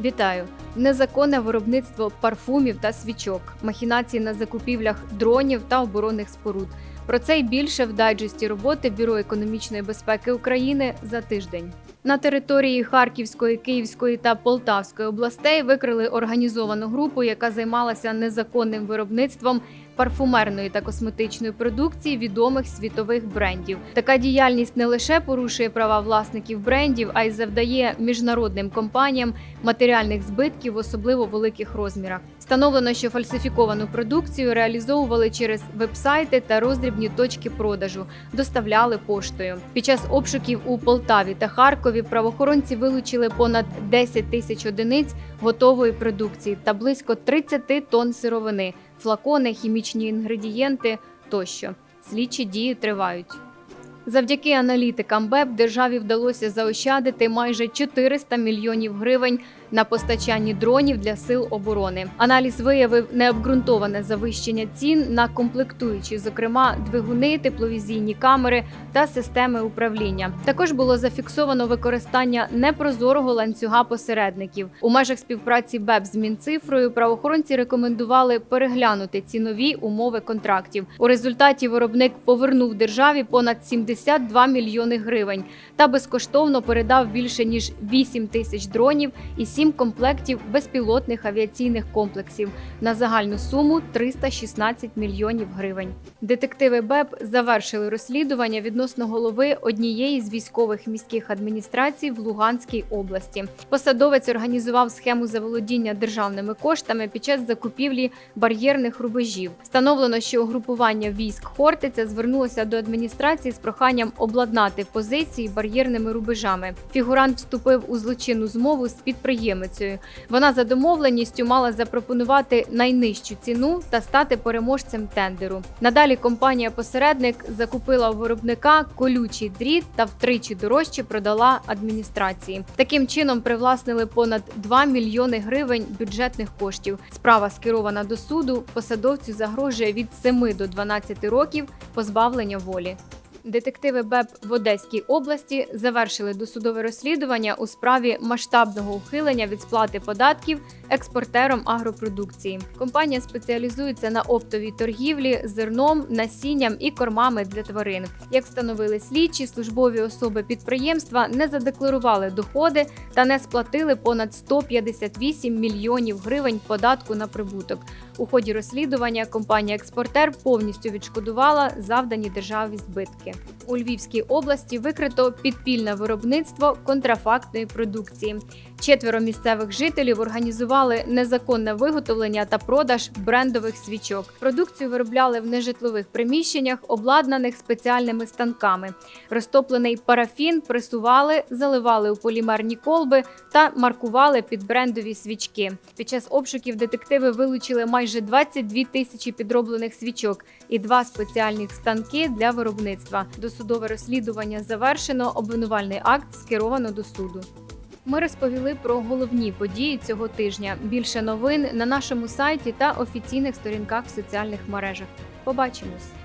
Вітаю! Незаконне виробництво парфумів та свічок, махінації на закупівлях дронів та оборонних споруд. Про це й більше в дайджесті роботи Бюро економічної безпеки України за тиждень. На території Харківської, Київської та Полтавської областей викрили організовану групу, яка займалася незаконним виробництвом парфумерної та косметичної продукції відомих світових брендів. Така діяльність не лише порушує права власників брендів, а й завдає міжнародним компаніям матеріальних збитків особливо великих розмірах. Встановлено, що фальсифіковану продукцію реалізовували через вебсайти та роздрібні точки продажу, доставляли поштою. Під час обшуків у Полтаві та Харкові правоохоронці вилучили понад 10 тисяч одиниць готової продукції та близько 30 тонн сировини, флакони, хімічні інгредієнти тощо. Слідчі дії тривають. Завдяки аналітикам БЕП державі вдалося заощадити майже 400 мільйонів гривень на постачанні дронів для сил оборони. Аналіз виявив необґрунтоване завищення цін на комплектуючі, зокрема двигуни, тепловізійні камери та системи управління. Також було зафіксовано використання непрозорого ланцюга посередників. У межах співпраці БЕП з Мінцифрою правоохоронці рекомендували переглянути цінові умови контрактів. У результаті виробник повернув державі понад 72 мільйони гривень та безкоштовно передав більше ніж 8 тисяч дронів і 7 комплектів безпілотних авіаційних комплексів на загальну суму 316 мільйонів гривень. Детективи БЕП завершили розслідування відносно голови однієї з військових міських адміністрацій в Луганській області. Посадовець організував схему заволодіння державними коштами під час закупівлі бар'єрних рубежів. Встановлено, що угрупування військ Хортиця звернулося до адміністрації з проханням обладнати позиції бар'єрними рубежами. Фігурант вступив у злочинну змову з підприємицею. Вона за домовленістю мала запропонувати найнижчу ціну та стати переможцем тендеру. Надалі компанія-посередник закупила у виробника колючий дріт та втричі дорожче продала адміністрації. Таким чином привласнили понад 2 мільйони гривень бюджетних коштів. Справа скерована до суду. Посадовцю загрожує від 7 до 12 років позбавлення волі. Детективи БЕП в Одеській області завершили досудове розслідування у справі масштабного ухилення від сплати податків експортером агропродукції. Компанія спеціалізується на оптовій торгівлі зерном, насінням і кормами для тварин. Як встановили слідчі, службові особи підприємства не задекларували доходи та не сплатили понад 158 мільйонів гривень податку на прибуток. У ході розслідування компанія-експортер повністю відшкодувала завдані державі збитки. later. У Львівській області викрито підпільне виробництво контрафактної продукції. Четверо місцевих жителів організували незаконне виготовлення та продаж брендових свічок. Продукцію виробляли в нежитлових приміщеннях, обладнаних спеціальними станками. Розтоплений парафін пресували, заливали у полімерні колби та маркували під брендові свічки. Під час обшуків детективи вилучили майже 22 тисячі підроблених свічок і два спеціальних станки для виробництва. Досудове розслідування завершено. Обвинувальний акт скеровано до суду. Ми розповіли про головні події цього тижня. Більше новин на нашому сайті та офіційних сторінках в соціальних мережах. Побачимось!